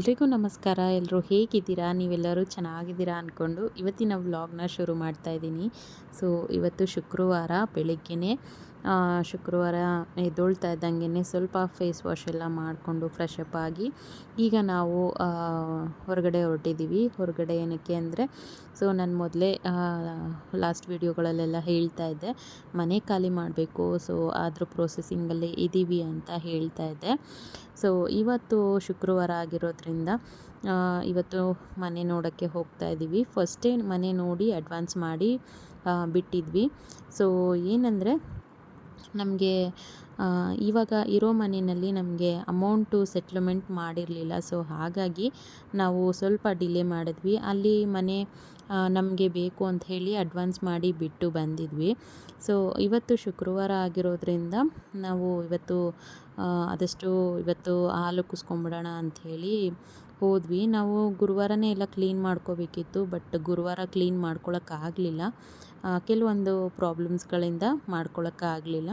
ಎಲ್ರಿಗೂ ನಮಸ್ಕಾರ. ಎಲ್ಲರೂ ಹೇಗಿದ್ದೀರಾ? ನೀವೆಲ್ಲರೂ ಚೆನ್ನಾಗಿದ್ದೀರಾ ಅಂದ್ಕೊಂಡು ಇವತ್ತಿನ ವ್ಲಾಗ್ನ ಶುರು ಮಾಡ್ತಾ ಇದ್ದೀನಿ. ಸೊ, ಇವತ್ತು ಶುಕ್ರವಾರ, ಬೆಳಿಗ್ಗೆನೇ ಶುಕ್ರವಾರ ಎದ್ದೊಳ್ತಾ ಇದ್ದಂಗೆ ಸ್ವಲ್ಪ ಫೇಸ್ ವಾಶ್ ಎಲ್ಲ ಮಾಡಿಕೊಂಡು ಫ್ರೆಶ್ ಅಪ್ ಆಗಿ ಈಗ ನಾವು ಹೊರಗಡೆ ಹೊರಟಿದ್ದೀವಿ ಹೊರಗಡೆ ಏನಕ್ಕೆ ಅಂದರೆ ಸೊ ನಾನು ಮೊದಲೇ ಲಾಸ್ಟ್ ವೀಡಿಯೋಗಳಲ್ಲೆಲ್ಲ ಹೇಳ್ತಾ ಇದ್ದೆ. ಮನೆ ಖಾಲಿ ಮಾಡಬೇಕು ಸೊ ಅದ್ರ ಪ್ರೊಸೆಸಿಂಗಲ್ಲಿ ಇದ್ದೀವಿ ಅಂತ ಹೇಳ್ತಾ ಇದ್ದೆ. ಸೊ ಇವತ್ತು ಶುಕ್ರವಾರ ಆಗಿರೋದ್ರಿಂದ ಇವತ್ತು ಮನೆ ನೋಡೋಕ್ಕೆ ಹೋಗ್ತಾ ಇದ್ದೀವಿ ಫಸ್ಟೇ ಮನೆ ನೋಡಿ ಅಡ್ವಾನ್ಸ್ ಮಾಡಿ ಬಿಟ್ಟಿದ್ವಿ. ಸೊ ಏನಂದರೆ ನಮಗೆ ಇವಾಗ ಇರೋ ಮನೆಯಲ್ಲಿ ನಮಗೆ ಅಮೌಂಟು ಸೆಟ್ಲ್ಮೆಂಟ್ ಮಾಡಿರಲಿಲ್ಲ. ಸೊ ಹಾಗಾಗಿ ನಾವು ಸ್ವಲ್ಪ ಡಿಲೇ ಮಾಡಿದ್ವಿ. ಅಲ್ಲಿ ಮನೆ ನಮಗೆ ಬೇಕು ಅಂತ ಹೇಳಿ ಅಡ್ವಾನ್ಸ್ ಮಾಡಿ ಬಿಟ್ಟು ಬಂದಿದ್ವಿ. ಸೊ ಇವತ್ತು ಶುಕ್ರವಾರ ಆಗಿರೋದ್ರಿಂದ ನಾವು ಇವತ್ತು ಆದಷ್ಟು ಇವತ್ತು ಹಾಲು ಕುಸ್ಕೊಂಬಿಡೋಣ ಅಂಥೇಳಿ ಹೋದ್ವಿ. ನಾವು ಗುರುವಾರನೇ ಎಲ್ಲ ಕ್ಲೀನ್ ಮಾಡ್ಕೋಬೇಕಿತ್ತು ಬಟ್ ಗುರುವಾರ ಕ್ಲೀನ್ ಮಾಡ್ಕೊಳಕ್ಕಾಗಲಿಲ್ಲ. ಕೆಲವೊಂದು ಪ್ರಾಬ್ಲಮ್ಸ್ಗಳಿಂದ ಮಾಡ್ಕೊಳ್ಳೋಕ್ಕಾಗಲಿಲ್ಲ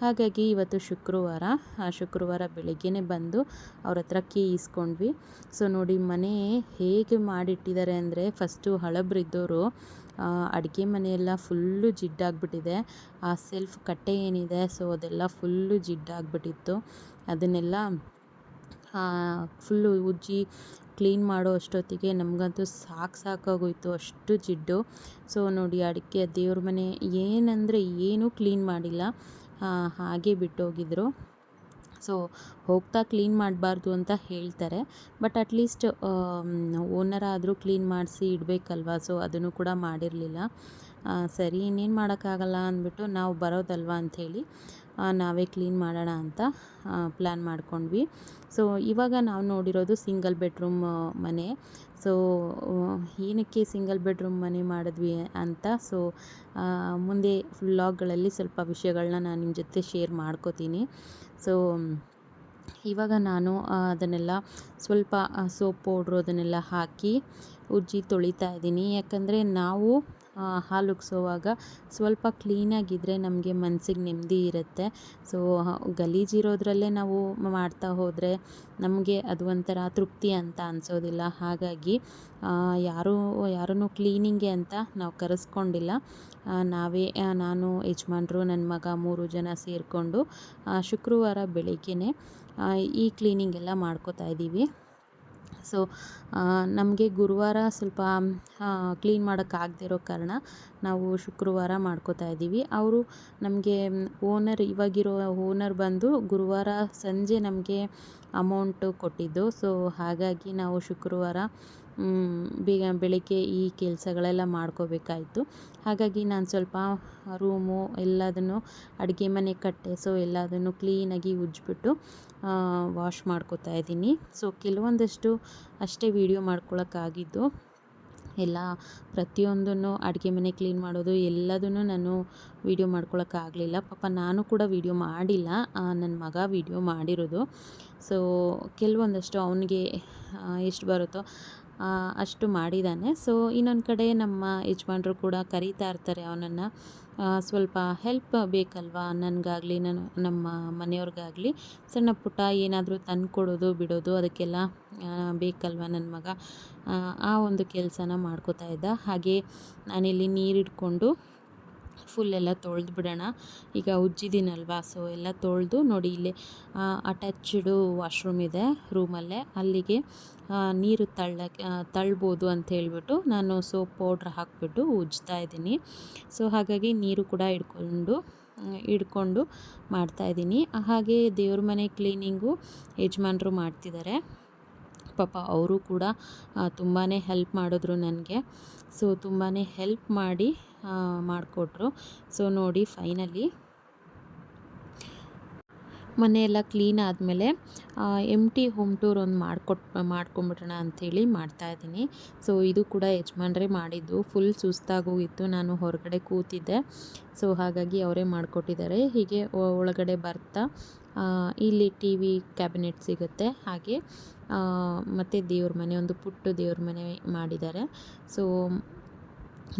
ಹಾಗಾಗಿ ಇವತ್ತು ಶುಕ್ರವಾರ, ಆ, ಶುಕ್ರವಾರ ಬೆಳಗ್ಗೆನೇ ಬಂದು ಅವ್ರ ಹತ್ರ ಕೀ ಇಸ್ಕೊಂಡ್ವಿ ಸೊ ನೋಡಿ, ಮನೆ ಹೇಗೆ ಮಾಡಿಟ್ಟಿದ್ದಾರೆ ಅಂದರೆ, ಫಸ್ಟು ಹಳಬ್ರಿದ್ದವರು ಅಡುಗೆ ಮನೆಯೆಲ್ಲ ಫುಲ್ಲು ಜಿಡ್ಡಾಗ್ಬಿಟ್ಟಿದೆ ಆ ಸೆಲ್ಫ್ ಕಟ್ಟೆ ಏನಿದೆ, ಸೊ ಅದೆಲ್ಲ ಫುಲ್ಲು ಜಿಡ್ಡಾಗ್ಬಿಟ್ಟಿತ್ತು ಅದನ್ನೆಲ್ಲ ಫುಲ್ಲು ಉಜ್ಜಿ ಕ್ಲೀನ್ ಮಾಡೋ ಅಷ್ಟೊತ್ತಿಗೆ ನಮಗಂತೂ ಸಾಕು ಸಾಕಾಗೋಯಿತು, ಅಷ್ಟು ಜಿಡ್ಡು. ಸೊ ನೋಡಿ ಅಡಿಕೆ, ದೇವ್ರ ಮನೆ ಏನಂದರೆ ಏನೂ ಕ್ಲೀನ್ ಮಾಡಿಲ್ಲ. ಹಾಗೆ ಬಿಟ್ಟೋಗಿದ್ರು. ಸೊ ಹೋಗ್ತಾ ಕ್ಲೀನ್ ಮಾಡಬಾರ್ದು ಅಂತ ಹೇಳ್ತಾರೆ. ಬಟ್ ಅಟ್ಲೀಸ್ಟ್ ಓನರ್ ಆದರೂ ಕ್ಲೀನ್ ಮಾಡಿಸಿ ಇಡಬೇಕಲ್ವಾ? ಸೊ ಅದನ್ನು ಕೂಡ ಮಾಡಿರಲಿಲ್ಲ. ಸರಿ, ಇನ್ನೇನು ಮಾಡೋಕ್ಕಾಗಲ್ಲ ಅಂದ್ಬಿಟ್ಟು ನಾವು ಬರೋದಲ್ವಾ ಅಂಥೇಳಿ. ನಾವೇ ಕ್ಲೀನ್ ಮಾಡೋಣ ಅಂತ ಪ್ಲ್ಯಾನ್ ಮಾಡ್ಕೊಂಡ್ವಿ. ಸೊ ಇವಾಗ ನಾವು ನೋಡಿರೋದು ಸಿಂಗಲ್ ಬೆಡ್ರೂಮ್ ಮನೆ. ಸೊ ಏನಕ್ಕೆ ಸಿಂಗಲ್ ಬೆಡ್ರೂಮ್ ಮನೆ ಮಾಡಿದ್ವಿ ಅಂತ ಸೊ ಮುಂದೆ ವ್ಲಾಗ್ಗಳಲ್ಲಿ ಸ್ವಲ್ಪ ವಿಷಯಗಳನ್ನ ನಾನು ನಿಮ್ಮ ಜೊತೆ ಶೇರ್ ಮಾಡ್ಕೋತೀನಿ. ಸೊ ಇವಾಗ ನಾನು ಅದನ್ನೆಲ್ಲ ಸ್ವಲ್ಪ ಸೋಪ್ ಪೌಡ್ರು ಅದನ್ನೆಲ್ಲ ಹಾಕಿ, ಉಜ್ಜಿ ತೊಳಿತಾ ಇದ್ದೀನಿ. ಯಾಕಂದರೆ ನಾವು ಹಾಲು ಉಗ್ಸೋವಾಗ ಸ್ವಲ್ಪ ಕ್ಲೀನಾಗಿದ್ದರೆ ನಮಗೆ ಮನಸ್ಸಿಗೆ ನೆಮ್ಮದಿ ಇರುತ್ತೆ. ಸೊ ಗಲೀಜಿರೋದ್ರಲ್ಲೇ ನಾವು ಮಾಡ್ತಾ ಹೋದರೆ ನಮಗೆ ಅದು ಒಂಥರ ತೃಪ್ತಿ ಅಂತ ಅನಿಸೋದಿಲ್ಲ. ಹಾಗಾಗಿ ಯಾರು ಯಾರೂ, ಯಾರನ್ನು ಕ್ಲೀನಿಂಗ್ಗೆ ಅಂತ ನಾವು ಕರೆಸ್ಕೊಂಡಿಲ್ಲ. ನಾವೇ ನಾನು, ಯಜಮಾನ್ರು ನನ್ನ ಮಗ ಮೂರು ಜನ ಸೇರಿಕೊಂಡು ಶುಕ್ರವಾರ ಬೆಳಿಗ್ಗೆನೇ ಈ ಕ್ಲೀನಿಂಗ್ ಎಲ್ಲ ಮಾಡ್ಕೋತಾ ಇದ್ದೀವಿ. ಸೊ ನಮಗೆ ಗುರುವಾರ ಸ್ವಲ್ಪ ಕ್ಲೀನ್ ಮಾಡೋಕ್ಕಾಗದೇ ಇರೋ ಕಾರಣ ನಾವು ಶುಕ್ರವಾರ ಮಾಡ್ಕೋತಾ ಇದ್ದೀವಿ. ಅವರು ನಮಗೆ ಓನರ್ ಇವಾಗಿರೋ ಓನರ್ ಬಂದು ಗುರುವಾರ ಸಂಜೆ ನಮಗೆ ಅಮೌಂಟು ಕೊಟ್ಟಿದ್ದು. ಸೊ, ಹಾಗಾಗಿ ನಾವು ಶುಕ್ರವಾರ ಬೇಗ ಬೆಳಿಗ್ಗೆ ಈ ಕೆಲಸಗಳೆಲ್ಲ ಮಾಡ್ಕೋಬೇಕಾಯಿತು. ಹಾಗಾಗಿ ನಾನು ಸ್ವಲ್ಪ ರೂಮು ಎಲ್ಲದನ್ನು ಅಡುಗೆ ಮನೆ ಕಟ್ಟೆ ಸೊ ಎಲ್ಲದನ್ನು ಕ್ಲೀನಾಗಿ ಉಜ್ಜಿಬಿಟ್ಟು ವಾಶ್ ಮಾಡ್ಕೋತಾ ಇದ್ದೀನಿ. ಸೊ ಕೆಲವೊಂದಷ್ಟು ಅಷ್ಟೇ ವೀಡಿಯೋ ಮಾಡ್ಕೊಳಕ್ಕಾಗಿದ್ದು, ಎಲ್ಲ ಪ್ರತಿಯೊಂದನ್ನು ಅಡುಗೆ ಮನೆ ಕ್ಲೀನ್ ಮಾಡೋದು ಎಲ್ಲದನ್ನು ನಾನು ವೀಡಿಯೋ ಮಾಡ್ಕೊಳಕ್ಕಾಗಲಿಲ್ಲ. ಪಾಪ ನಾನು ಕೂಡ ವೀಡಿಯೋ ಮಾಡಿಲ್ಲ ನನ್ನ ಮಗ ವೀಡಿಯೋ ಮಾಡಿರೋದು. ಸೊ ಕೆಲವೊಂದಷ್ಟು ಅವನಿಗೆ ಎಷ್ಟು ಬರುತ್ತೋ ಅಷ್ಟು ಮಾಡಿದ್ದಾನೆ. ಸೊ ಇನ್ನೊಂದು ಕಡೆ ನಮ್ಮ ಯಜಮಾನ್ರು ಕೂಡ ಕರೀತಾ ಇರ್ತಾರೆ ಅವನನ್ನು. ಸ್ವಲ್ಪ ಹೆಲ್ಪ್ ಬೇಕಲ್ವಾ? ನನಗಾಗಲಿ ನಾನು ನಮ್ಮ ಮನೆಯವ್ರಿಗಾಗಲಿ. ಸಣ್ಣ ಪುಟ್ಟ ಏನಾದರೂ ತಂದು ಕೊಡೋದು ಬಿಡೋದು ಅದಕ್ಕೆಲ್ಲ ಬೇಕಲ್ವ ನನ್ನ ಮಗ? ಆ, ಒಂದು ಕೆಲಸನ ಮಾಡ್ಕೋತಾ ಇದ್ದ. ಹಾಗೆ ನಾನಿಲ್ಲಿ ನೀರು ಫುಲ್ ಎಲ್ಲ ತೊಳೆದು ಬಿಡೋಣ. ಈಗ ಉಜ್ಜಿದ್ದೀನಲ್ವಾ ಸೊ ಎಲ್ಲ ತೊಳೆದು ನೋಡಿ ಇಲ್ಲಿ ಅಟ್ಯಾಚ್ಡು ವಾಶ್ರೂಮ್ ಇದೆ ರೂಮಲ್ಲೇ ಅಲ್ಲಿಗೆ ನೀರು ತಳ್ಳಕ್ಕೆ ತಳ್ಬೋದು ಅಂತ ಹೇಳ್ಬಿಟ್ಟು ನಾನು ಸೋಪ್ ಪೌಡ್ರ್ ಹಾಕಿಬಿಟ್ಟು ಉಜ್ತಾ ಇದ್ದೀನಿ. ಸೊ ಹಾಗಾಗಿ ನೀರು ಕೂಡ ಹಿಡ್ಕೊಂಡು ಇಡ್ಕೊಂಡು ಮಾಡ್ತಾ ಮಾಡ್ತಾಯಿದ್ದೀನಿ ಹಾಗೆ ದೇವ್ರ ಮನೆ ಕ್ಲೀನಿಂಗು ಯಜಮಾನ್ರು ಮಾಡ್ತಿದ್ದಾರೆ. ಪಾಪ ಅವರು ಕೂಡ ತುಂಬಾ ಹೆಲ್ಪ್ ಮಾಡಿದ್ರು ನನಗೆ. ಸೊ ತುಂಬಾ ಹೆಲ್ಪ್ ಮಾಡಿ ಮಾಡಿಕೊಟ್ರು. ಸೊ ನೋಡಿ ಫೈನಲಿ ಮನೆಯೆಲ್ಲ ಕ್ಲೀನ್ ಆದಮೇಲೆ ಎಂ ಟಿ ಹೋಮ್ ಟೂರ್ ಒಂದು ಮಾಡ್ಕೊಟ್, ಮಾಡ್ಕೊಂಬಿಡೋಣ ಅಂಥೇಳಿ ಮಾಡ್ತಾಯಿದ್ದೀನಿ ಸೊ ಇದು ಕೂಡ ಯಜಮಾನ್ರೇ ಮಾಡಿದ್ದು. ಫುಲ್ ಸುಸ್ತಾಗೋಗಿತ್ತು ನಾನು ಹೊರಗಡೆ ಕೂತಿದ್ದೆ. ಸೊ ಹಾಗಾಗಿ ಅವರೇ ಮಾಡಿಕೊಟ್ಟಿದ್ದಾರೆ. ಹೀಗೆ ಒಳಗಡೆ ಬರ್ತಾ ಇಲ್ಲಿ ಟಿ ವಿ ಕ್ಯಾಬಿನೆಟ್ ಸಿಗುತ್ತೆ. ಹಾಗೆ ಮತ್ತು ದೇವ್ರ ಮನೆ, ಒಂದು ಪುಟ್ಟ ದೇವ್ರ ಮನೆ ಮಾಡಿದ್ದಾರೆ. ಸೊ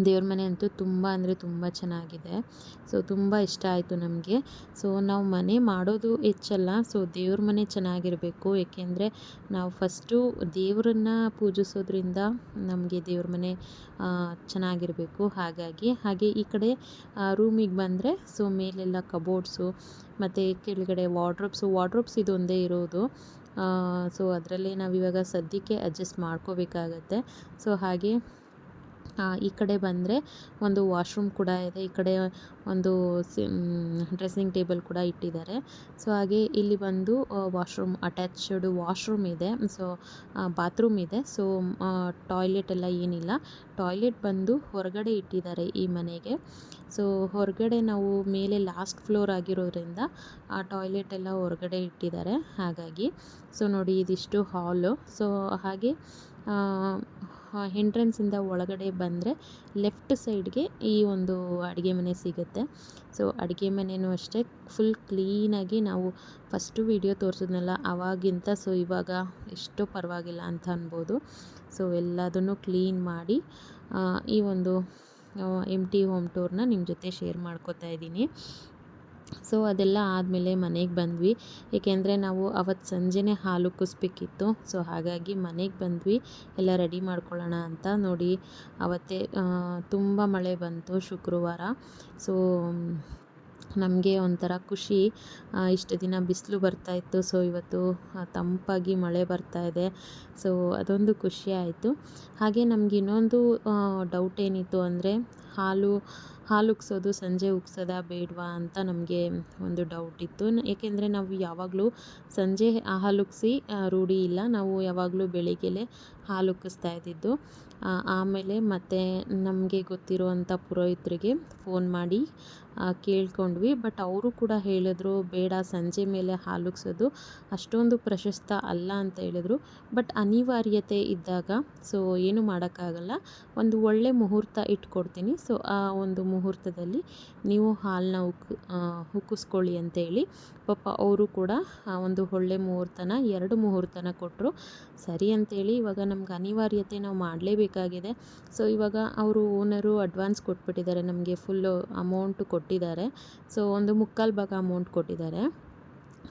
ದೇವ್ರ ಮನೆ ಅಂತೂ ತುಂಬ ಅಂದರೆ ತುಂಬ ಚೆನ್ನಾಗಿದೆ. ಸೊ ತುಂಬ ಇಷ್ಟ ಆಯಿತು ನಮಗೆ. ಸೊ ನಾವು ಮನೆ ಮಾಡೋದು ಹೆಚ್ಚಲ್ಲ. ಸೊ ದೇವ್ರ ಮನೆ ಚೆನ್ನಾಗಿರಬೇಕು. ಏಕೆಂದರೆ ನಾವು ಫಸ್ಟು ದೇವ್ರನ್ನ ಪೂಜಿಸೋದ್ರಿಂದ ನಮಗೆ ದೇವ್ರ ಮನೆ ಚೆನ್ನಾಗಿರಬೇಕು. ಹಾಗಾಗಿ, ಹಾಗೆ ಈ ಕಡೆ ರೂಮಿಗೆ ಬಂದರೆ ಸೊ ಮೇಲೆಲ್ಲ ಕಬೋರ್ಡ್ಸು ಮತ್ತು ಕೆಳಗಡೆ ವಾಡ್ರೋಬ್ಸು ವಾಡ್ರೋಬ್ಸ್ ಇದೊಂದೇ ಇರೋದು. ಸೊ ಅದರಲ್ಲೇ ನಾವಿವಾಗ ಸದ್ಯಕ್ಕೆ ಅಡ್ಜಸ್ಟ್ ಮಾಡ್ಕೋಬೇಕಾಗತ್ತೆ. ಸೊ ಹಾಗೆ ಈ ಕಡೆ ಬಂದರೆ ಒಂದು ವಾಶ್ರೂಮ್ ಕೂಡ ಇದೆ. ಈ ಕಡೆ ಒಂದು ಡ್ರೆಸ್ಸಿಂಗ್ ಟೇಬಲ್ ಕೂಡ ಇಟ್ಟಿದ್ದಾರೆ. ಸೊ, ಹಾಗೆ ಇಲ್ಲಿ ಬಂದು ವಾಶ್ರೂಮ್ ಅಟ್ಯಾಚ್ಡ್ ವಾಶ್ರೂಮ್ ಇದೆ. ಸೊ ಬಾತ್ರೂಮ್ ಇದೆ. ಸೊ ಟಾಯ್ಲೆಟ್ ಎಲ್ಲ ಏನಿಲ್ಲ. ಟಾಯ್ಲೆಟ್ ಬಂದು ಹೊರಗಡೆ ಇಟ್ಟಿದ್ದಾರೆ ಈ ಮನೆಗೆ. ಸೊ, ಹೊರಗಡೆ ನಾವು ಮೇಲೆ ಲಾಸ್ಟ್ ಫ್ಲೋರ್ ಆಗಿರೋದ್ರಿಂದ ಆ ಟಾಯ್ಲೆಟ್ ಎಲ್ಲ ಹೊರಗಡೆ ಇಟ್ಟಿದ್ದಾರೆ. ಹಾಗಾಗಿ, ಸೊ, ನೋಡಿ ಇದಿಷ್ಟು ಹಾಲು. ಸೊ, ಹಾಗೆ ಎಂಟ್ರೆನ್ಸಿಂದ ಒಳಗಡೆ ಬಂದರೆ ಲೆಫ್ಟ್ ಸೈಡ್ಗೆ ಈ ಒಂದು ಅಡುಗೆ ಮನೆ ಸಿಗುತ್ತೆ. ಸೊ ಅಡುಗೆ ಮನೆಯೂ ಅಷ್ಟೇ ಫುಲ್ ಕ್ಲೀನಾಗಿ ನಾವು ಫಸ್ಟು ವಿಡಿಯೋ ತೋರಿಸಿದ್ನಲ್ಲ, ಅವಾಗಿಂತ ಸೊ ಇವಾಗ ಎಷ್ಟು ಪರವಾಗಿಲ್ಲ ಅಂತ ಅನ್ಬೋದು. ಸೊ ಎಲ್ಲದನ್ನು ಕ್ಲೀನ್ ಮಾಡಿ ಈ ಒಂದು ಎಂ ಟಿ ಹೋಮ್ ಟೂರ್ನ ನಿಮ್ಮ ಜೊತೆ ಶೇರ್ ಮಾಡ್ಕೋತಾ ಇದ್ದೀನಿ. ಸೊ ಅದೆಲ್ಲ ಆದಮೇಲೆ ಮನೆಗೆ ಬಂದ್ವಿ. ಏಕೆಂದರೆ ನಾವು ಅವತ್ತು ಸಂಜೆನೇ ಹಾಲು ಕುಸ್ಬೇಕಿತ್ತು. ಸೊ ಹಾಗಾಗಿ ಮನೆಗೆ ಬಂದ್ವಿ. ಎಲ್ಲ ರೆಡಿ ಮಾಡ್ಕೊಳ್ಳೋಣ ಅಂತ ನೋಡಿ ಅವತ್ತೇ ತುಂಬ ಮಳೆ ಬಂತು ಶುಕ್ರವಾರ. ಸೊ ನಮಗೆ ಒಂಥರ ಖುಷಿ. ಇಷ್ಟು ದಿನ ಬಿಸಿಲು ಬರ್ತಾಯಿತ್ತು ಸೊ ಇವತ್ತು ತಂಪಾಗಿ ಮಳೆ ಬರ್ತಾ ಇದೆ. ಸೊ ಅದೊಂದು ಖುಷಿ ಆಯಿತು. ಹಾಗೆ ನಮ್ಗೆ ಇನ್ನೊಂದು ಡೌಟ್ ಏನಿತ್ತು ಅಂದರೆ ಹಾಲು ಹಾಲು ಉಗ್ಸೋದು, ಸಂಜೆ ಉಗ್ಸೋದಾ ಬೇಡವಾ ಅಂತ ನಮಗೆ ಒಂದು ಡೌಟ್ ಇತ್ತು. ಏಕೆಂದರೆ ನಾವು ಯಾವಾಗಲೂ ಸಂಜೆ ಹಾಲು ರೂಢಿ ಇಲ್ಲ. ನಾವು ಯಾವಾಗಲೂ ಬೆಳಿಗ್ಗೆಲೇ ಹಾಲು ಉಕ್ಕಿಸ್ತಾ ಇದ್ದಿದ್ದು. ಆಮೇಲೆ ಮತ್ತೆ ನಮಗೆ ಗೊತ್ತಿರುವಂಥ ಪುರೋಹಿತರಿಗೆ ಫೋನ್ ಮಾಡಿ ಕೇಳ್ಕೊಂಡ್ವಿ. ಬಟ್ ಅವರು ಕೂಡ ಹೇಳಿದ್ರು, ಬೇಡ, ಸಂಜೆ ಮೇಲೆ ಹಾಲುಗ್ಸೋದು ಅಷ್ಟೊಂದು ಪ್ರಶಸ್ತ ಅಲ್ಲ ಅಂತ ಹೇಳಿದರು. ಬಟ್ ಅನಿವಾರ್ಯತೆ ಇದ್ದಾಗ ಸೊ ಏನು ಮಾಡೋಕ್ಕಾಗಲ್ಲ. ಒಂದು ಒಳ್ಳೆ ಮುಹೂರ್ತ ಇಟ್ಕೊಡ್ತೀನಿ. ಸೊ ಆ ಒಂದು ಮುಹೂರ್ತದಲ್ಲಿ ನೀವು ಹಾಲನ್ನ ಉಕ್ ಅಂತ ಅಂತೇಳಿ. ಪಾಪ ಅವರು ಕೂಡ, ಆ, ಒಂದು ಒಳ್ಳೆ ಮುಹೂರ್ತನ, ಎರಡು ಮುಹೂರ್ತನ ಕೊಟ್ಟರು ಸರಿ ಅಂತೇಳಿ ಇವಾಗ ನಮ್ಗೆ ಅನಿವಾರ್ಯತೆ ನಾವು ಮಾಡಲೇಬೇಕಾಗಿದೆ ಸೊ ಇವಾಗ ಅವರು ಓನರು ಅಡ್ವಾನ್ಸ್ ಕೊಟ್ಬಿಟ್ಟಿದ್ದಾರೆ. ನಮಗೆ ಫುಲ್ಲು ಅಮೌಂಟು ಕೊಟ್ಟಿದ್ದಾರೆ. ಸೊ ಒಂದು ಮುಕ್ಕಾಲು ಭಾಗ ಅಮೌಂಟ್ ಕೊಟ್ಟಿದ್ದಾರೆ.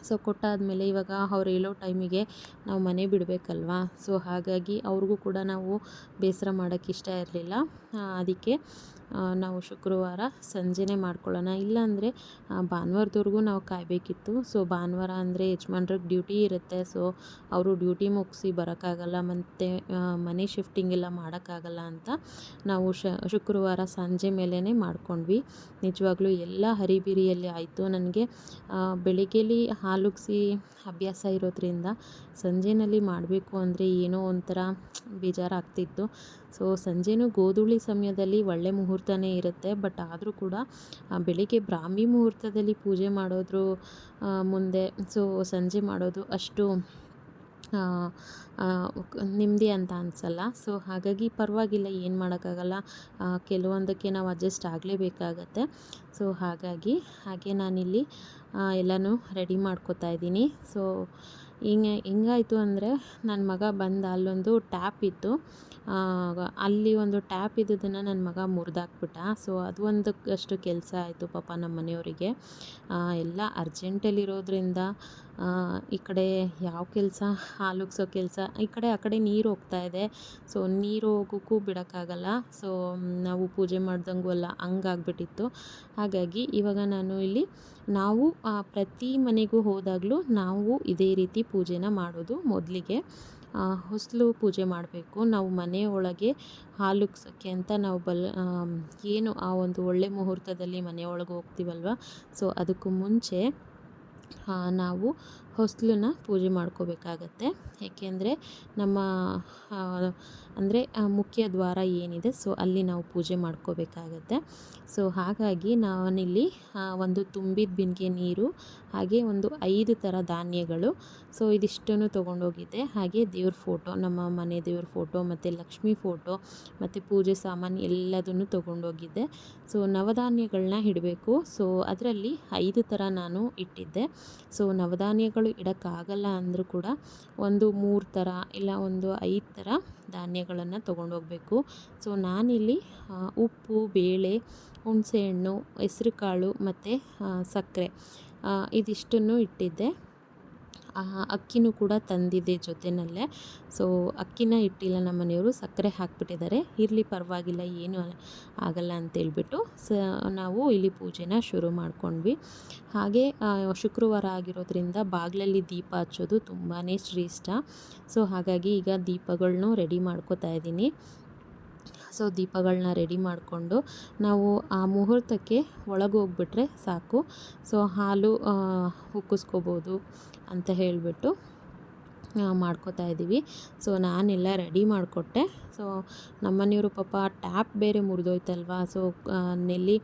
ಸೊ ಕೊಟ್ಟಾದಮೇಲೆ ಇವಾಗ ಅವ್ರು ಹೇಳೋ ಟೈಮಿಗೆ ನಾವು ಮನೆ ಬಿಡಬೇಕಲ್ವಾ? ಸೊ ಹಾಗಾಗಿ ಅವ್ರಿಗೂ ಕೂಡ ನಾವು ಬೇಸರ ಮಾಡೋಕ್ಕೆ ಇಷ್ಟ ಇರಲಿಲ್ಲ. ಅದಕ್ಕೆ ನಾವು ಶುಕ್ರವಾರ ಸಂಜೆನೇ ಮಾಡ್ಕೊಳ್ಳೋಣ. ಇಲ್ಲಾಂದರೆ ಭಾನುವಾರದವರೆಗೂ ನಾವು ಕಾಯಬೇಕಿತ್ತು. ಸೊ ಭಾನುವಾರ ಅಂದರೆ ಯಜಮಾನ್ರಿಗೆ ಡ್ಯೂಟಿ ಇರುತ್ತೆ. ಸೊ ಅವರು ಡ್ಯೂಟಿ ಮುಗಿಸಿ ಬರೋಕ್ಕಾಗಲ್ಲ. ಮತ್ತು ಮನೆ ಶಿಫ್ಟಿಂಗ್ ಎಲ್ಲ ಮಾಡೋಕ್ಕಾಗಲ್ಲ ಅಂತ ನಾವು ಶುಕ್ರವಾರ ಸಂಜೆ ಮೇಲೇ ಮಾಡ್ಕೊಂಡ್ವಿ. ನಿಜವಾಗ್ಲೂ ಎಲ್ಲ ಹರಿಬಿರಿಯಲ್ಲಿ ಆಯಿತು. ನನಗೆ ಬೆಳಿಗ್ಗೆಲಿ ಹಾಲುಗ್ಸಿ ಅಭ್ಯಾಸ ಇರೋದ್ರಿಂದ ಸಂಜೆಯಲ್ಲಿ ಮಾಡಬೇಕು ಅಂದರೆ ಏನೋ ಒಂಥರ ಬೇಜಾರಾಗ್ತಿತ್ತು. ಸೊ, ಸಂಜೆನೂ ಗೋಧೂಳಿ ಸಮಯದಲ್ಲಿ ಒಳ್ಳೆ ಮುಹೂರ್ತನೇ ಇರುತ್ತೆ. ಬಟ್ ಆದರೂ ಕೂಡ ಬೆಳಿಗ್ಗೆ ಬ್ರಾಹ್ಮಿ ಮುಹೂರ್ತದಲ್ಲಿ ಪೂಜೆ ಮಾಡೋದ್ರು ಮುಂದೆ, ಸೊ, ಸಂಜೆ ಮಾಡೋದು ಅಷ್ಟು ನೆಮ್ಮದಿ ಅಂತ ಅನಿಸಲ್ಲ. ಸೊ, ಹಾಗಾಗಿ ಪರವಾಗಿಲ್ಲ, ಏನು ಮಾಡೋಕ್ಕಾಗಲ್ಲ. ಕೆಲವೊಂದಕ್ಕೆ ನಾವು ಅಡ್ಜಸ್ಟ್ ಆಗಲೇಬೇಕಾಗತ್ತೆ. ಸೊ, ಹಾಗಾಗಿ ಹಾಗೆ ನಾನಿಲ್ಲಿ ಎಲ್ಲನೂ ರೆಡಿ ಮಾಡ್ಕೋತಾ ಇದ್ದೀನಿ. ಸೊ ಹಿಂಗೆ ಹೆಂಗಾಯ್ತು ಅಂದರೆ ನನ್ನ ಮಗ ಬಂದ ಅಲ್ಲೊಂದು ಟ್ಯಾಪ್ ಇತ್ತು. ಅಲ್ಲಿ ಒಂದು ಟ್ಯಾಪ್ ಇದ್ದದನ್ನು ನನ್ನ ಮಗ ಮುರಿದಾಕ್ಬಿಟ್ಟ. ಸೊ ಅದು ಒಂದಕ್ಕಷ್ಟು ಕೆಲಸ ಆಯಿತು ಪಾಪ ನಮ್ಮ ಮನೆಯವರಿಗೆ. ಎಲ್ಲ ಅರ್ಜೆಂಟಲ್ಲಿರೋದ್ರಿಂದ ಈ ಕಡೆ ಯಾವ ಕೆಲಸ, ಹಾಲುಗ್ಸೋ ಕೆಲಸ, ಈ ಕಡೆ ಆ ಕಡೆ ನೀರು ಹೋಗ್ತಾ ಇದೆ. ಸೊ ನೀರು ಹೋಗೋಕ್ಕೂ ಬಿಡೋಕ್ಕಾಗಲ್ಲ. ಸೊ ನಾವು ಪೂಜೆ ಮಾಡ್ದಂಗೂ ಅಲ್ಲ, ಹಂಗಾಗ್ಬಿಟ್ಟಿತ್ತು. ಹಾಗಾಗಿ ಇವಾಗ ನಾನು ಇಲ್ಲಿ ನಾವು ಪ್ರತಿ ಮನೆಗೂ ಹೋದಾಗಲೂ ನಾವು ಇದೇ ರೀತಿ ಪೂಜೆನ ಮಾಡೋದು ಮೊದಲಿಗೆ. ಹೊಸಲು ಪೂಜೆ ಮಾಡಬೇಕು. ನಾವು ಮನೆಯೊಳಗೆ ಒಳಗೆ ಹಾಲುಗ್ಸೋಕ್ಕೆ ಅಂತ ನಾವು ಬಲ್ ಏನು ಆ ಒಂದು ಒಳ್ಳೆ ಮುಹೂರ್ತದಲ್ಲಿ ಮನೆಯೊಳಗೆ ಹೋಗ್ತೀವಲ್ವ? ಸೊ, ಅದಕ್ಕೂ ಮುಂಚೆ ನಾವು ಹೊಸಲನ್ನ ಪೂಜೆ ಮಾಡ್ಕೋಬೇಕಾಗತ್ತೆ. ಏಕೆಂದರೆ ನಮ್ಮ ಅಂದರೆ ಮುಖ್ಯ ದ್ವಾರ ಏನಿದೆ, ಸೊ ಅಲ್ಲಿ ನಾವು ಪೂಜೆ ಮಾಡ್ಕೋಬೇಕಾಗತ್ತೆ. ಸೊ ಹಾಗಾಗಿ ನಾನಿಲ್ಲಿ ಒಂದು ತುಂಬಿದ ಬಿನ್ಗೆ ನೀರು, ಹಾಗೆ ಒಂದು ಐದು ಥರ ಧಾನ್ಯಗಳು, ಸೊ ಇದಿಷ್ಟನ್ನು ತೊಗೊಂಡೋಗಿದ್ದೆ. ಹಾಗೆ ದೇವ್ರ ಫೋಟೋ, ನಮ್ಮ ಮನೆ ದೇವ್ರ ಫೋಟೋ, ಮತ್ತು ಲಕ್ಷ್ಮಿ ಫೋಟೋ, ಮತ್ತು ಪೂಜೆ ಸಾಮಾನು ಎಲ್ಲದನ್ನು ತೊಗೊಂಡೋಗಿದ್ದೆ. ಸೊ ನವಧಾನ್ಯಗಳನ್ನ ಇಡಬೇಕು. ಸೊ ಅದರಲ್ಲಿ ಐದು ಥರ ನಾನು ಇಟ್ಟಿದ್ದೆ. ಸೊ ನವಧಾನ್ಯಗಳು ಧಾನ್ಯಗಳು ಇಡೋಕ್ಕಾಗಲ್ಲ ಅಂದರೂ ಕೂಡ, ಒಂದು ಮೂರು ಥರ ಇಲ್ಲ ಒಂದು ಐದು ಥರ ಧಾನ್ಯಗಳನ್ನು ತೊಗೊಂಡೋಗಬೇಕು. ಸೊ ನಾನಿಲ್ಲಿ ಉಪ್ಪು ಬೇಳೆ ಹುಣಸೆಹಣ್ಣು ಹೆಸ್ರು ಕಾಳು ಮತ್ತು ಸಕ್ಕರೆ ಇದಿಷ್ಟನ್ನು ಇಟ್ಟಿದ್ದೆ. ಅಕ್ಕಿನೂ ಕೂಡ ತಂದಿದ್ದೆ ಜೊತೆಯಲ್ಲೇ ಸೊ ಅಕ್ಕಿನ ಇಟ್ಟಿಲ್ಲ ನಮ್ಮ ಮನೆಯವರು ಸಕ್ಕರೆ ಹಾಕಿಬಿಟ್ಟಿದ್ದಾರೆ. ಇರಲಿ ಪರವಾಗಿಲ್ಲ, ಏನು ಆಗಲ್ಲ ಅಂತೇಳ್ಬಿಟ್ಟು ಸ, ನಾವು ಇಲ್ಲಿ ಪೂಜೆನ ಶುರು ಮಾಡ್ಕೊಂಡ್ವಿ. ಹಾಗೆ ಶುಕ್ರವಾರ ಆಗಿರೋದ್ರಿಂದ ಬಾಗಿಲಲ್ಲಿ ದೀಪ ಹಚ್ಚೋದು ತುಂಬಾ ಶ್ರೇಷ್ಠ. ಸೊ ಹಾಗಾಗಿ ಈಗ ದೀಪಗಳನ್ನೂ ರೆಡಿ ಮಾಡ್ಕೋತಾ ಇದ್ದೀನಿ. ಸೊ ದೀಪಗಳನ್ನ ರೆಡಿ ಮಾಡಿಕೊಂಡು ನಾವು ಆ ಮುಹೂರ್ತಕ್ಕೆ ಒಳಗೆ ಹೋಗ್ಬಿಟ್ರೆ ಸಾಕು. ಸೊ ಹಾಲು ಉಕ್ಕಿಸ್ಕೋಬೋದು ಅಂತ ಹೇಳಿಬಿಟ್ಟು ಮಾಡ್ಕೋತಾ ಇದ್ದೀವಿ. ಸೊ ನಾನೆಲ್ಲ ರೆಡಿ ಮಾಡಿಕೊಟ್ಟೆ. ಸೊ ನಮ್ಮನೆಯವರು ಪಾಪ ಟ್ಯಾಪ್ ಬೇರೆ ಮುರಿದೋಯ್ತಲ್ವಾ? ಸೊ ನೆಲ್ಲಿ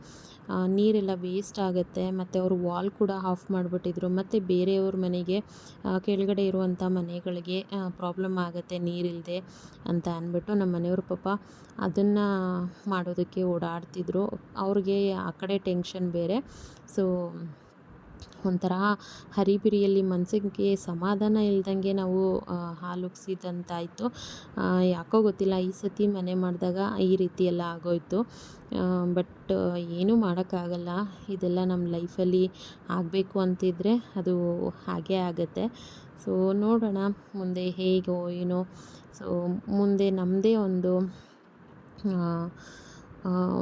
ನೀರೆಲ್ಲ ವೇಸ್ಟ್ ಆಗುತ್ತೆ. ಮತ್ತು ಅವರು ವಾಲ್ ಕೂಡ ಆಫ್ ಮಾಡಿಬಿಟ್ಟಿದ್ರು. ಮತ್ತು ಬೇರೆಯವ್ರ ಮನೆಗೆ ಕೆಳಗಡೆ ಇರುವಂಥ ಮನೆಗಳಿಗೆ ಪ್ರಾಬ್ಲಮ್ ಆಗುತ್ತೆ ನೀರಿಲ್ಲದೆ ಅಂತ ಅಂದ್ಬಿಟ್ಟು ನಮ್ಮ ಮನೆಯವರು ಪಾಪ ಅದನ್ನು ಮಾಡೋದಕ್ಕೆ ಓಡಾಡ್ತಿದ್ರು. ಅವ್ರಿಗೆ ಆ ಕಡೆ ಟೆನ್ಷನ್ ಬೇರೆ. ಸೊ ಒಂಥರ ಹರಿಬಿರಿಯಲ್ಲಿ ಮನಸ್ಸಿಗೆ ಸಮಾಧಾನ ಇಲ್ದಂಗೆ ನಾವು ಹಾಲುಗ್ಸಿದಂತಾಯಿತು. ಯಾಕೋ ಗೊತ್ತಿಲ್ಲ, ಈ ಸತಿ ಮನೆ ಮಾಡಿದಾಗ ಈ ರೀತಿ ಎಲ್ಲ ಆಗೋಯ್ತು. ಬಟ್ ಏನೂ ಮಾಡೋಕ್ಕಾಗಲ್ಲ. ಇದೆಲ್ಲ ನಮ್ಮ ಲೈಫಲ್ಲಿ ಆಗಬೇಕು ಅಂತಿದ್ರೆ ಅದು ಹಾಗೇ ಆಗುತ್ತೆ. ಸೊ, ನೋಡೋಣ ಮುಂದೆ ಹೇಗೋ ಏನೋ. ಸೊ, ಮುಂದೆ ನಮ್ಮದೇ ಒಂದು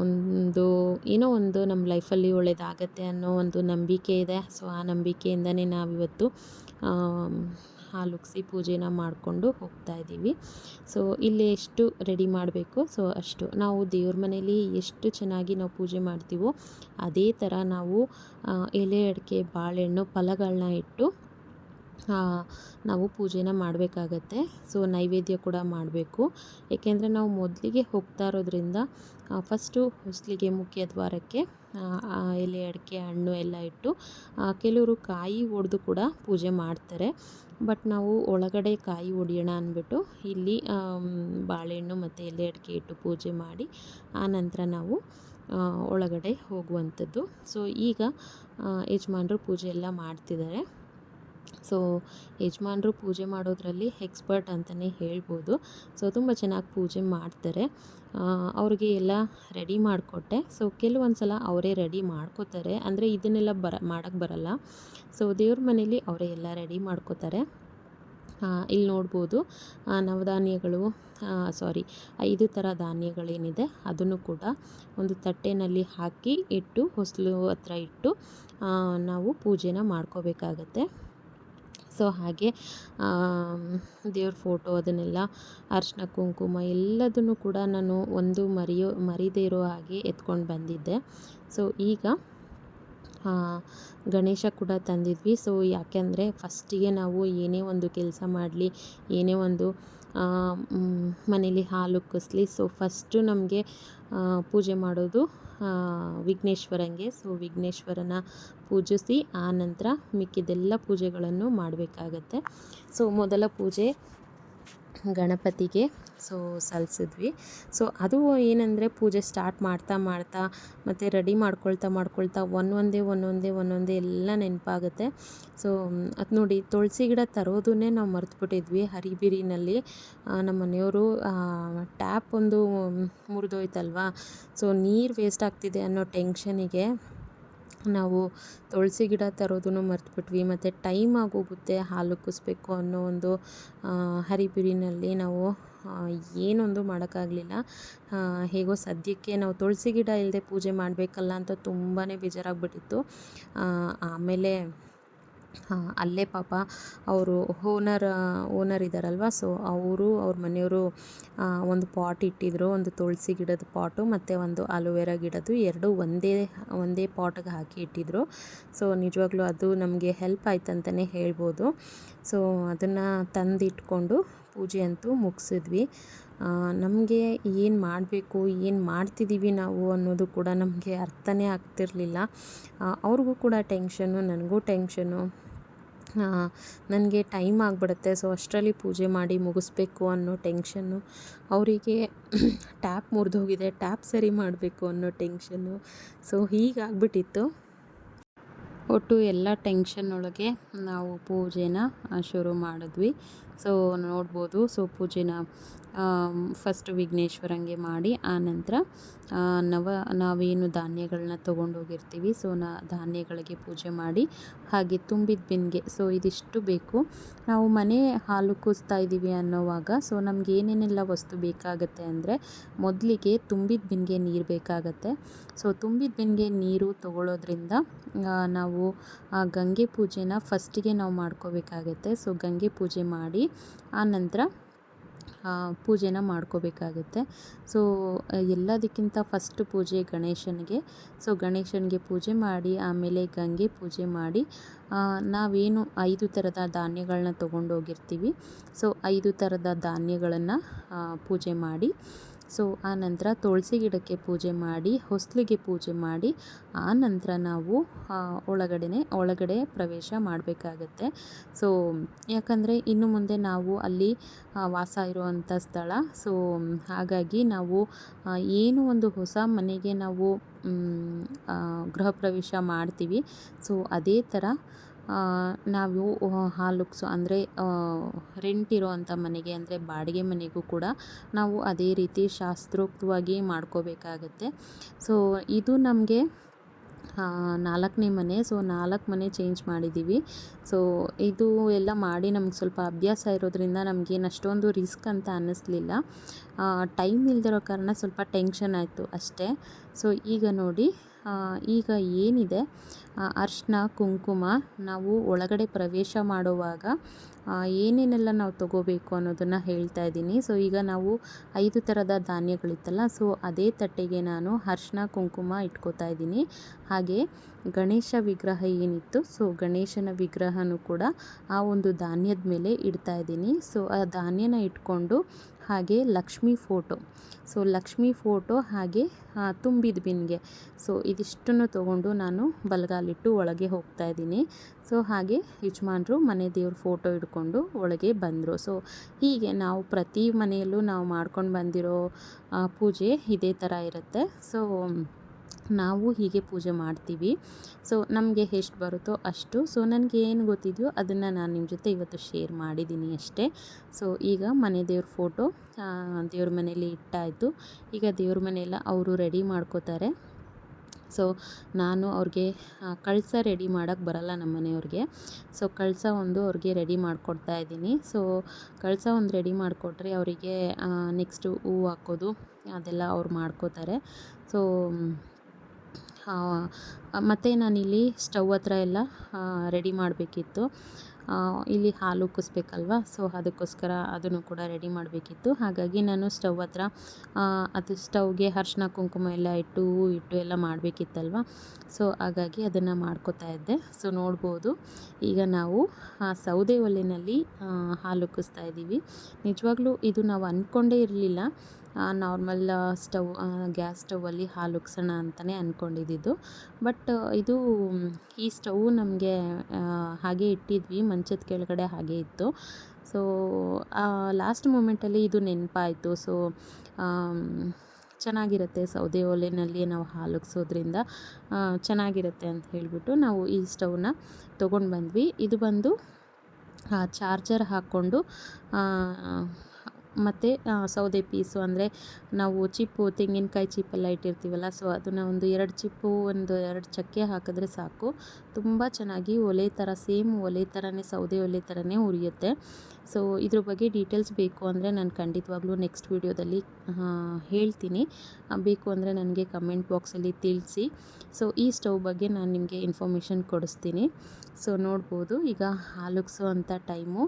ಒಂದು ಏನೋ ಒಂದು ನಮ್ಮ ಲೈಫಲ್ಲಿ ಒಳ್ಳೆಯದಾಗತ್ತೆ ಅನ್ನೋ ಒಂದು ನಂಬಿಕೆ ಇದೆ. ಸೊ ಆ ನಂಬಿಕೆಯಿಂದನೇ ನಾವಿವತ್ತು ಹಾಲು ಉಗ್ಸಿ ಪೂಜೆನ ಮಾಡಿಕೊಂಡು ಹೋಗ್ತಾ ಇದ್ದೀವಿ. ಸೊ ಇಲ್ಲಿ ಎಷ್ಟು ರೆಡಿ ಮಾಡಬೇಕು? ಸೊ ಅಷ್ಟು. ನಾವು ದೇವ್ರ ಮನೇಲಿ ಎಷ್ಟು ಚೆನ್ನಾಗಿ ನಾವು ಪೂಜೆ ಮಾಡ್ತೀವೋ ಅದೇ ಥರ ನಾವು ಎಲೆ ಅಡಿಕೆ ಬಾಳೆಹಣ್ಣು ಫಲಗಳನ್ನ ಇಟ್ಟು ಆ, ನಾವು ಪೂಜೆನ ಮಾಡಬೇಕಾಗತ್ತೆ. ಸೊ ನೈವೇದ್ಯ ಕೂಡ ಮಾಡಬೇಕು. ಏಕೆಂದರೆ ನಾವು ಮೊದಲಿಗೆ ಹೋಗ್ತಾ ಇರೋದ್ರಿಂದ ಫಸ್ಟು ಹೊಸ್ಲಿಗೆ ಮುಖ್ಯ ದ್ವಾರಕ್ಕೆ ಎಲೆ, ಅಡಿಕೆ, ಹಣ್ಣು ಎಲ್ಲ ಇಟ್ಟು ಕೆಲವರು ಕಾಯಿ ಒಡೆದು ಕೂಡ ಪೂಜೆ ಮಾಡ್ತಾರೆ. ಬಟ್ ನಾವು ಒಳಗಡೆ ಕಾಯಿ ಒಡೆಯೋಣ ಅಂದ್ಬಿಟ್ಟು ಇಲ್ಲಿ ಬಾಳೆಹಣ್ಣು ಮತ್ತು ಎಲೆ, ಅಡಿಕೆ ಇಟ್ಟು ಪೂಜೆ ಮಾಡಿ, ಆ ನಂತರ ನಾವು ಒಳಗಡೆ ಹೋಗುವಂಥದ್ದು. ಸೊ ಈಗ ಯಜಮಾನ್ರು ಪೂಜೆ ಎಲ್ಲ ಮಾಡ್ತಿದ್ದಾರೆ. ಸೊ ಯಜಮಾನರು ಪೂಜೆ ಮಾಡೋದರಲ್ಲಿ ಎಕ್ಸ್ಪರ್ಟ್ ಅಂತಲೇ ಹೇಳ್ಬೋದು. ಸೊ ತುಂಬ ಚೆನ್ನಾಗಿ ಪೂಜೆ ಮಾಡ್ತಾರೆ. ಅವ್ರಿಗೆ ಎಲ್ಲ ರೆಡಿ ಮಾಡಿಕೊಟ್ಟೆ. ಸೊ ಕೆಲವೊಂದು ಸಲ ಅವರೇ ರೆಡಿ ಮಾಡ್ಕೋತಾರೆ. ಅಂದರೆ ಇದನ್ನೆಲ್ಲ ಬರ ಮಾಡೋಕ್ಕೆ ಬರಲ್ಲ. ಸೊ ದೇವ್ರ ಮನೇಲಿ ಅವರೇ ಎಲ್ಲ ರೆಡಿ ಮಾಡ್ಕೋತಾರೆ. ಇಲ್ಲಿ ನೋಡ್ಬೋದು ನವಧಾನ್ಯಗಳು ಸಾರಿ ಐದು ಥರ ಧಾನ್ಯಗಳೇನಿದೆ ಅದನ್ನು ಕೂಡ ಒಂದು ತಟ್ಟೆನಲ್ಲಿ ಹಾಕಿ ಇಟ್ಟು, ಹೊಸಲು ಹತ್ರ ಇಟ್ಟು ನಾವು ಪೂಜೆನ ಮಾಡ್ಕೋಬೇಕಾಗತ್ತೆ. ಸೊ ಹಾಗೆ ದೇವ್ರ ಫೋಟೋ ಅದನ್ನೆಲ್ಲ, ಅರಿಶಿನ ಕುಂಕುಮ ಎಲ್ಲದನ್ನು ಕೂಡ ನಾನು ಒಂದು ಮರೆಯೋ, ಮರಿದೇ ಇರೋ ಹಾಗೆ ಎತ್ಕೊಂಡು ಬಂದಿದ್ದೆ. ಸೊ ಈಗ ಗಣೇಶ ಕೂಡ ತಂದಿದ್ವಿ. ಸೊ ಯಾಕೆಂದರೆ ಫಸ್ಟಿಗೆ ನಾವು ಏನೇ ಒಂದು ಕೆಲಸ ಮಾಡಲಿ, ಏನೇ ಒಂದು ಮನೇಲಿ ಹಾಲು ಕುಸ್ಲಿ, ಸೊ ಫಸ್ಟು ನಮಗೆ ಪೂಜೆ ಮಾಡೋದು ವಿಘ್ನೇಶ್ವರಂಗೆ. ಸೊ ವಿಘ್ನೇಶ್ವರನ ಪೂಜಿಸಿ ಆ ನಂತರ ಮಿಕ್ಕಿದೆಲ್ಲ ಪೂಜೆಗಳನ್ನು ಮಾಡಬೇಕಾಗತ್ತೆ. ಸೊ ಮೊದಲ ಪೂಜೆ ಗಣಪತಿಗೆ ಸೊ ಸಲ್ಲಿಸಿದ್ವಿ ಸೊ ಅದು ಏನಂದರೆ ಪೂಜೆ ಸ್ಟಾರ್ಟ್ ಮಾಡ್ತಾ ಮಾಡ್ತಾ ಮತ್ತು ರೆಡಿ ಮಾಡ್ಕೊಳ್ತಾ ಮಾಡ್ಕೊಳ್ತಾ ಒಂದೊಂದೇ ಒಂದೊಂದೇ ಒಂದೊಂದೇ ಎಲ್ಲ ನೆನಪಾಗುತ್ತೆ. ಸೊ ಅದು ನೋಡಿ ತುಳಸಿ ಗಿಡ ತರೋದನ್ನೇ ನಾವು ಮರೆತುಬಿಟ್ಟಿದ್ವಿ ಹರಿಬಿರಿನಲ್ಲಿ. ನಮ್ಮ ಮನೆಯವರು ಟ್ಯಾಪ್ ಒಂದು ಮುರಿದೋಯ್ತಲ್ವಾ? ಸೊ ನೀರು ವೇಸ್ಟ್ ಆಗ್ತಿದೆ ಅನ್ನೋ ಟೆನ್ಷನಿಗೆ ನಾವು ತುಳಸಿ ಗಿಡ ತರೋದನ್ನು ಮರೆತುಬಿಟ್ವಿ, ಮತ್ತು ಟೈಮ್ ಆಗೋಗುತ್ತೆ ಹಾಲು ಕುಸಬೇಕು ಅನ್ನೋ ಒಂದು ಹರಿಬಿರಿನಲ್ಲಿ ನಾವು ಏನೊಂದು ಮಾಡೋಕ್ಕಾಗಲಿಲ್ಲ. ಹೇಗೋ ಸದ್ಯಕ್ಕೆ ನಾವು ತುಳಸಿ ಗಿಡ ಇಲ್ಲದೆ ಪೂಜೆ ಮಾಡಬೇಕಲ್ಲ ಅಂತ ತುಂಬಾ ಬೇಜಾರಾಗ್ಬಿಟ್ಟಿತ್ತು. ಆಮೇಲೆ ಆ, ಅಲ್ಲೇ ಪಾಪ ಅವರು ಓನರ್ ಓನರ್ ಇದ್ದಾರಲ್ವ ಸೊ ಅವರು ಅವ್ರ ಮನೆಯವರು ಒಂದು ಪಾಟ್ ಇಟ್ಟಿದ್ರು ಒಂದು ತುಳಸಿ ಗಿಡದ ಪಾಟು ಮತ್ತು ಒಂದು ಅಲೋವೆರಾ ಗಿಡದ್ದು ಎರಡು ಒಂದೇ ಒಂದೇ ಪಾಟ್ಗೆ ಹಾಕಿ ಇಟ್ಟಿದ್ರು. ಸೊ ನಿಜವಾಗ್ಲೂ ಅದು ನಮಗೆ ಹೆಲ್ಪ್ ಆಯ್ತಂತಲೇ ಹೇಳ್ಬೋದು. ಸೊ ಅದನ್ನು ತಂದಿಟ್ಕೊಂಡು ಪೂಜೆ ಅಂತೂ ಮುಗಿಸಿದ್ವಿ. ನಮಗೆ ಏನು ಮಾಡಬೇಕು, ಏನು ಮಾಡ್ತಿದ್ದೀವಿ ನಾವು ಅನ್ನೋದು ಕೂಡ ನಮಗೆ ಅರ್ಥನೇ ಆಗ್ತಿರಲಿಲ್ಲ. ಅವ್ರಿಗೂ ಕೂಡ ಟೆನ್ಷನ್ನು ನನಗೂ ಟೆನ್ಷನ್ನು ನನಗೆ ಟೈಮ್ ಆಗಿಬಿಡುತ್ತೆ ಸೊ ಅಷ್ಟರಲ್ಲಿ ಪೂಜೆ ಮಾಡಿ ಮುಗಿಸ್ಬೇಕು ಅನ್ನೋ ಟೆನ್ಷನ್ನು ಅವರಿಗೆ ಟ್ಯಾಪ್ ಮುರಿದೋಗಿದೆ ಟ್ಯಾಪ್ ಸರಿ ಮಾಡಬೇಕು ಅನ್ನೋ ಟೆನ್ಷನ್ನು ಸೊ ಹೀಗಾಗ್ಬಿಟ್ಟಿತ್ತು. ಒಟ್ಟು ಎಲ್ಲ ಟೆನ್ಷನ್ ಒಳಗೆ ನಾವು ಪೂಜೆನ ಶುರು ಮಾಡಿದ್ವಿ. ಸೊ ನೋಡ್ಬೋದು. ಸೊ ಪೂಜೆನ ಫಸ್ಟ್ ವಿಘ್ನೇಶ್ವರಂಗೆ ಮಾಡಿ ಆನಂತರ ನವ, ನಾವೇನು ಧಾನ್ಯಗಳನ್ನ ತೊಗೊಂಡೋಗಿರ್ತೀವಿ, ಸೊ ನಾ, ಧಾನ್ಯಗಳಿಗೆ ಪೂಜೆ ಮಾಡಿ, ಹಾಗೆ ತುಂಬಿದ ಬಿನ್ಗೆ, ಸೊ ಇದಿಷ್ಟು ಬೇಕು. ನಾವು ಮನೆ ಹಾಲು ಕೂಸ್ತಾ ಇದ್ದೀವಿ ಅನ್ನೋವಾಗ, ಸೊ ನಮ್ಗೆ ಏನೇನೆಲ್ಲ ವಸ್ತು ಬೇಕಾಗತ್ತೆ ಅಂದರೆ, ಮೊದಲಿಗೆ ತುಂಬಿದ ಬಿನ್ಗೆ ನೀರು ಬೇಕಾಗತ್ತೆ. ಸೊ ತುಂಬಿದ ಬಿನ್ಗೆ ನೀರು ತೊಗೊಳೋದ್ರಿಂದ ನಾವು ಗಂಗೆ ಪೂಜೆನ ಫಸ್ಟಿಗೆ ನಾವು ಮಾಡ್ಕೋಬೇಕಾಗತ್ತೆ. ಸೊ ಗಂಗೆ ಪೂಜೆ ಮಾಡಿ ಆನಂತರ ಪೂಜೆನ ಮಾಡ್ಕೋಬೇಕಾಗುತ್ತೆ. ಸೊ ಎಲ್ಲದಕ್ಕಿಂತ ಫಸ್ಟ್ ಪೂಜೆ ಗಣೇಶನಿಗೆ. ಸೊ ಗಣೇಶನಿಗೆ ಪೂಜೆ ಮಾಡಿ, ಆಮೇಲೆ ಗಂಗೆ ಪೂಜೆ ಮಾಡಿ ನಾವೇನು ಐದು ಥರದ ಧಾನ್ಯಗಳನ್ನ ತೊಗೊಂಡೋಗಿರ್ತೀವಿ. ಸೊ ಐದು ಥರದ ಧಾನ್ಯಗಳನ್ನು ಪೂಜೆ ಮಾಡಿ ಸೊ, ಆ ನಂತರ ತುಳಸಿ ಗಿಡಕ್ಕೆ ಪೂಜೆ ಮಾಡಿ, ಹೊಸ್ಲಿಗೆ ಪೂಜೆ ಮಾಡಿ, ಆ ನಂತರ ನಾವು ಒಳಗಡೆನೆ, ಒಳಗಡೆ ಪ್ರವೇಶ ಮಾಡಬೇಕಾಗತ್ತೆ. ಸೊ, ಯಾಕಂದರೆ ಇನ್ನು ಮುಂದೆ ನಾವು ಅಲ್ಲಿ ವಾಸ ಇರುವಂಥ ಸ್ಥಳ. ಸೊ, ಹಾಗಾಗಿ ನಾವು ಏನು ಒಂದು ಹೊಸ ಮನೆಗೆ ನಾವು ಗೃಹ ಪ್ರವೇಶ ಮಾಡ್ತೀವಿ. ಸೊ, ಅದೇ ಥರ ನಾವು ಹಾಲುಕ್ಸು ಅಂದರೆ ರೆಂಟ್ ಇರೋವಂಥ ಮನೆಗೆ ಅಂದರೆ ಬಾಡಿಗೆ ಮನೆಗೂ ಕೂಡ ನಾವು ಅದೇ ರೀತಿ ಶಾಸ್ತ್ರೋಕ್ತವಾಗಿ ಮಾಡ್ಕೋಬೇಕಾಗತ್ತೆ. ಸೊ ಇದು ನಮಗೆ ನಾಲ್ಕನೇ ಮನೆ. ಸೊ ನಾಲ್ಕು ಮನೆ ಚೇಂಜ್ ಮಾಡಿದ್ದೀವಿ ಸೊ ಇದು ಎಲ್ಲ ಮಾಡಿ ನಮ್ಗೆ ಸ್ವಲ್ಪ ಅಭ್ಯಾಸ ಇರೋದ್ರಿಂದ ನಮಗೇನು ಅಷ್ಟೊಂದು ರಿಸ್ಕ್ ಅಂತ ಅನ್ನಿಸ್ಲಿಲ್ಲ. ಟೈಮ್ ಇಲ್ದಿರೋ ಕಾರಣ ಸ್ವಲ್ಪ ಟೆನ್ಷನ್ ಆಯಿತು ಅಷ್ಟೇ. ಸೊ ಈಗ ನೋಡಿ ಈಗ ಏನಿದೆ? ಅರ್ಶಿನ ಕುಂಕುಮ, ನಾವು ಒಳಗಡೆ ಪ್ರವೇಶ ಮಾಡುವಾಗ ಏನೇನೆಲ್ಲ ನಾವು ತಗೋಬೇಕು ಅನ್ನೋದನ್ನು ಹೇಳ್ತಾ ಇದ್ದೀನಿ. ಸೊ ಈಗ ನಾವು ಐದು ಥರದ ಧಾನ್ಯಗಳಿತ್ತಲ್ಲ ಸೊ ಅದೇ ತಟ್ಟೆಗೆ ನಾನು ಅರ್ಶಿನ ಕುಂಕುಮ ಇಟ್ಕೋತಾ ಇದ್ದೀನಿ. ಹಾಗೆ ಗಣೇಶ ವಿಗ್ರಹ ಏನಿತ್ತು ಸೊ ಗಣೇಶನ ವಿಗ್ರಹನೂ ಕೂಡ ಆ ಒಂದು ಧಾನ್ಯದ ಮೇಲೆ ಇಡ್ತಾ ಇದ್ದೀನಿ. ಸೊ ಆ ಧಾನ್ಯನ ಇಟ್ಕೊಂಡು ಹಾಗೆ Lakshmi photo. So, Lakshmi photo ಹಾಗೆ ತುಂಬಿದ ಬಿನ್ಗೆ. ಸೊ, ಇದಿಷ್ಟನ್ನು ತೊಗೊಂಡು ನಾನು ಬಲಗಾಲಿಟ್ಟು ಒಳಗೆ ಹೋಗ್ತಾ ಇದ್ದೀನಿ. ಸೊ, ಹಾಗೆ ಯಜಮಾನ್ರು ಮನೆ ದೇವ್ರ ಫೋಟೋ ಇಟ್ಕೊಂಡು ಒಳಗೆ ಬಂದರು. ಸೊ, ಹೀಗೆ ನಾವು ಪ್ರತಿ ಮನೆಯಲ್ಲೂ ನಾವು ಮಾಡ್ಕೊಂಡು ಬಂದಿರೋ ಪೂಜೆ ಇದೇ ಥರ ಇರುತ್ತೆ. ಸೊ ನಾವು ಹೀಗೆ ಪೂಜೆ ಮಾಡ್ತೀವಿ. ಸೊ ನಮಗೆ ಎಷ್ಟು ಬರುತ್ತೋ ಅಷ್ಟು. ಸೊ ನನಗೆ ಏನು ಗೊತ್ತಿದೆಯೋ ಅದನ್ನು ನಾನು ನಿಮ್ಮ ಜೊತೆ ಇವತ್ತು ಶೇರ್ ಮಾಡಿದ್ದೀನಿ ಅಷ್ಟೇ. ಸೊ ಈಗ ಮನೆ ದೇವ್ರ ಫೋಟೋ ದೇವ್ರ ಮನೇಲಿ ಇಟ್ಟಾಯಿತು. ಈಗ ದೇವ್ರ ಮನೆಯೆಲ್ಲ ಅವರು ರೆಡಿ ಮಾಡ್ಕೋತಾರೆ. ಸೊ ನಾನು ಅವ್ರಿಗೆ ಕಳಸ ರೆಡಿ ಮಾಡೋಕ್ಕೆ ಬರಲ್ಲ ನಮ್ಮ ಮನೆಯವ್ರಿಗೆ. ಸೊ ಕಳಸ ಒಂದು ಅವ್ರಿಗೆ ರೆಡಿ ಮಾಡಿಕೊಡ್ತಾ ಇದ್ದೀನಿ. ಸೊ ಕಳಸ ಒಂದು ರೆಡಿ ಮಾಡಿಕೊಟ್ರೆ ಅವರಿಗೆ ನೆಕ್ಸ್ಟು ಹೂವು ಹಾಕೋದು ಅದೆಲ್ಲ ಅವ್ರು ಮಾಡ್ಕೋತಾರೆ. ಸೊ ಮತ್ತು ನಾನಿಲ್ಲಿ ಸ್ಟವ್ ಹತ್ರ ಎಲ್ಲ ರೆಡಿ ಮಾಡಬೇಕಿತ್ತು. ಇಲ್ಲಿ ಹಾಲು ಉಕ್ಕಿಸ್ಬೇಕಲ್ವ ಸೊ ಅದಕ್ಕೋಸ್ಕರ ಅದನ್ನು ಕೂಡ ರೆಡಿ ಮಾಡಬೇಕಿತ್ತು. ಹಾಗಾಗಿ ನಾನು ಸ್ಟವ್ ಹತ್ರ ಅದು ಸ್ಟವ್ಗೆ ಅರ್ಶಿನ ಕುಂಕುಮ ಎಲ್ಲ ಇಟ್ಟು, ಹೂ ಇಟ್ಟು ಎಲ್ಲ ಮಾಡಬೇಕಿತ್ತಲ್ವ? ಸೊ ಹಾಗಾಗಿ ಅದನ್ನು ಮಾಡ್ಕೋತಾ ಇದ್ದೆ. ಸೊ ನೋಡ್ಬೋದು. ಈಗ ನಾವು, ಆ, ಸೌದೆ ಒಲೆಯಲ್ಲಿ ಹಾಲು ಕುಸ್ತಾ ಇದ್ದೀವಿ. ನಿಜವಾಗ್ಲೂ ಇದು ನಾವು ಅಂದ್ಕೊಂಡೇ ಇರಲಿಲ್ಲ. ನಾರ್ಮಲ್ ಸ್ಟವ್ ಗ್ಯಾಸ್ ಸ್ಟವಲ್ಲಿ ಹಾಲು ಉಗ್ಸೋಣ ಅಂತಲೇ ಅಂದ್ಕೊಂಡಿದ್ದಿದ್ದು ಬಟ್ ಇದು ಈ ಸ್ಟವ್ ನಮಗೆ ಹಾಗೆ ಇಟ್ಟಿದ್ವಿ, ಮಂಚದ ಕೆಳಗಡೆ ಹಾಗೆ ಇತ್ತು. ಸೊ ಲಾಸ್ಟ್ ಮೂಮೆಂಟಲ್ಲಿ ಇದು ನೆನಪಾಯಿತು. ಸೊ ಚೆನ್ನಾಗಿರುತ್ತೆ ಸೌದೆ ಒಲೆಯಲ್ಲಿ ನಾವು ಹಾಲು ಉಗ್ಸೋದ್ರಿಂದ. ಚೆನ್ನಾಗಿರುತ್ತೆ ಅಂತ ಹೇಳಿಬಿಟ್ಟು ನಾವು ಈ ಸ್ಟವ್ನ ತೊಗೊಂಡು ಬಂದ್ವಿ ಇದು ಬಂದು ಚಾರ್ಜರ್ ಹಾಕ್ಕೊಂಡು ಮತ್ತು ಸೌದೆ ಪೀಸು ಅಂದರೆ ನಾವು ಚಿಪ್ಪು, ತೆಂಗಿನಕಾಯಿ ಚಿಪ್ಪೆಲ್ಲ ಇಟ್ಟಿರ್ತೀವಲ್ಲ, ಸೊ ಅದನ್ನು ಒಂದು ಎರಡು ಚಿಪ್ಪು, ಒಂದು ಎರಡು ಚಕ್ಕೆ ಹಾಕಿದ್ರೆ ಸಾಕು. ತುಂಬ ಚೆನ್ನಾಗಿ ಒಲೆ ಥರ, ಸೇಮ್ ಒಲೆ ಥರನೇ, ಸೌದೆ ಒಲೆ ಥರನೇ ಉರಿಯುತ್ತೆ. ಸೊ ಇದ್ರ ಬಗ್ಗೆ ಡೀಟೇಲ್ಸ್ ಬೇಕು ಅಂದರೆ ನಾನು ಖಂಡಿತವಾಗ್ಲೂ ನೆಕ್ಸ್ಟ್ ವೀಡಿಯೋದಲ್ಲಿ ಹೇಳ್ತೀನಿ. ಬೇಕು ಅಂದರೆ ನನಗೆ ಕಮೆಂಟ್ ಬಾಕ್ಸಲ್ಲಿ ತಿಳಿಸಿ. ಸೊ ಈ ಸ್ಟವ್ ಬಗ್ಗೆ ನಾನು ನಿಮಗೆ ಇನ್ಫಾರ್ಮೇಷನ್ ಕೊಡಿಸ್ತೀನಿ. ಸೊ ನೋಡ್ಬೋದು. ಈಗ ಹಾಲುಗ್ಸೋ ಅಂಥ ಟೈಮು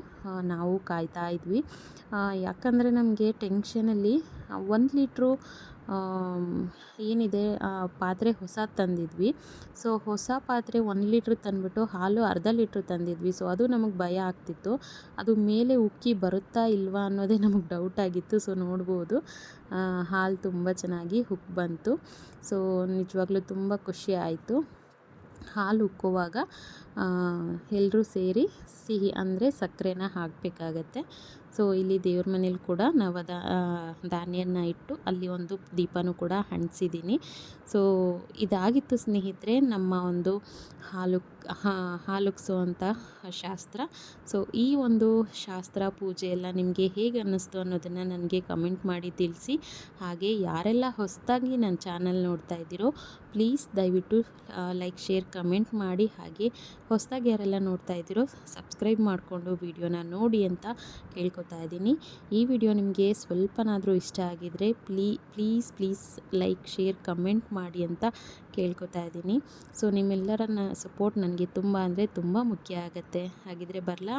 ನಾವು ಕಾಯ್ತಾ ಇದ್ವಿ. ಯಾಕಂದರೆ ನಮಗೆ ಟೆನ್ಷನಲ್ಲಿ ಒಂದು ಲೀಟ್ರು ಏನಿದೆ ಪಾತ್ರೆ ಹೊಸ ತಂದಿದ್ವಿ. ಸೊ, ಹೊಸ ಪಾತ್ರೆ ಒಂದು ಲೀಟ್ರ್ ತಂದುಬಿಟ್ಟು ಹಾಲು ಅರ್ಧ ಲೀಟ್ರ್ ತಂದಿದ್ವಿ. ಸೊ, ಅದು ನಮಗೆ ಭಯ ಆಗ್ತಿತ್ತು. ಅದು ಮೇಲೆ ಉಕ್ಕಿ ಬರುತ್ತಾ ಇಲ್ವಾ ಅನ್ನೋದೇ ನಮಗೆ ಡೌಟ್ ಆಗಿತ್ತು. ಸೊ, ನೋಡ್ಬೋದು. ಹಾಲು ತುಂಬ ಚೆನ್ನಾಗಿ ಉಕ್ಕಿ ಬಂತು. ಸೊ, ನಿಜವಾಗ್ಲೂ ತುಂಬ ಖುಷಿ ಆಯಿತು. ಹಾಲು ಉಕ್ಕುವಾಗ ಎಲ್ಲರೂ ಸೇರಿ ಸಿಹಿ ಅಂದರೆ ಸಕ್ಕರೆನ ಹಾಕಬೇಕಾಗತ್ತೆ. ಸೊ, ಇಲ್ಲಿ ದೇವ್ರ ಮನೇಲಿ ಕೂಡ ನಾವು ಅದ ಧಾನ್ಯನ ಇಟ್ಟು ಅಲ್ಲಿ ಒಂದು ದೀಪನೂ ಕೂಡ ಅಂಟಿಸಿದ್ದೀನಿ ಸೊ, ಇದಾಗಿತ್ತು ಸ್ನೇಹಿತರೆ, ನಮ್ಮ ಒಂದು ಹಾಲು ಹಾಲುಕ್ಸುವಂಥ ಶಾಸ್ತ್ರ. ಸೊ, ಈ ಒಂದು ಶಾಸ್ತ್ರ ಪೂಜೆ ಎಲ್ಲ ನಿಮಗೆ ಹೇಗೆ ಅನ್ನಿಸ್ತು ಅನ್ನೋದನ್ನು ನನಗೆ ಕಮೆಂಟ್ ಮಾಡಿ ತಿಳಿಸಿ. ಹಾಗೆ ಯಾರೆಲ್ಲ ಹೊಸದಾಗಿ ನನ್ನ ಚಾನಲ್ ನೋಡ್ತಾ ಇದ್ದೀರೋ, ಪ್ಲೀಸ್ ದಯವಿಟ್ಟು ಲೈಕ್, ಶೇರ್, ಕಮೆಂಟ್ ಮಾಡಿ. ಹಾಗೆ ಹೊಸದಾಗಿ ಯಾರೆಲ್ಲ ನೋಡ್ತಾ ಇದ್ದೀರೋ ಸಬ್ಸ್ಕ್ರೈಬ್ ಮಾಡಿಕೊಂಡು ವಿಡಿಯೋನ ನೋಡಿ ಅಂತ ಕೇಳ್ಕೊತಾ ಇದ್ದೀನಿ. ಈ ವಿಡಿಯೋ ನಿಮಗೆ ಸ್ವಲ್ಪನಾದರೂ ಇಷ್ಟ ಆಗಿದರೆ plea, please please like, share, comment ಮಾಡಿ ಅಂತ ಕೇಳ್ಕೊತಾ ಇದ್ದೀನಿ. ಸೊ ನಿಮ್ಮೆಲ್ಲರನ್ನ ಸಪೋರ್ಟ್ ನನಗೆ ತುಂಬ ಅಂದರೆ ತುಂಬ ಮುಖ್ಯ ಆಗುತ್ತೆ. ಹಾಗಿದ್ರೆ ಬರಲಾ?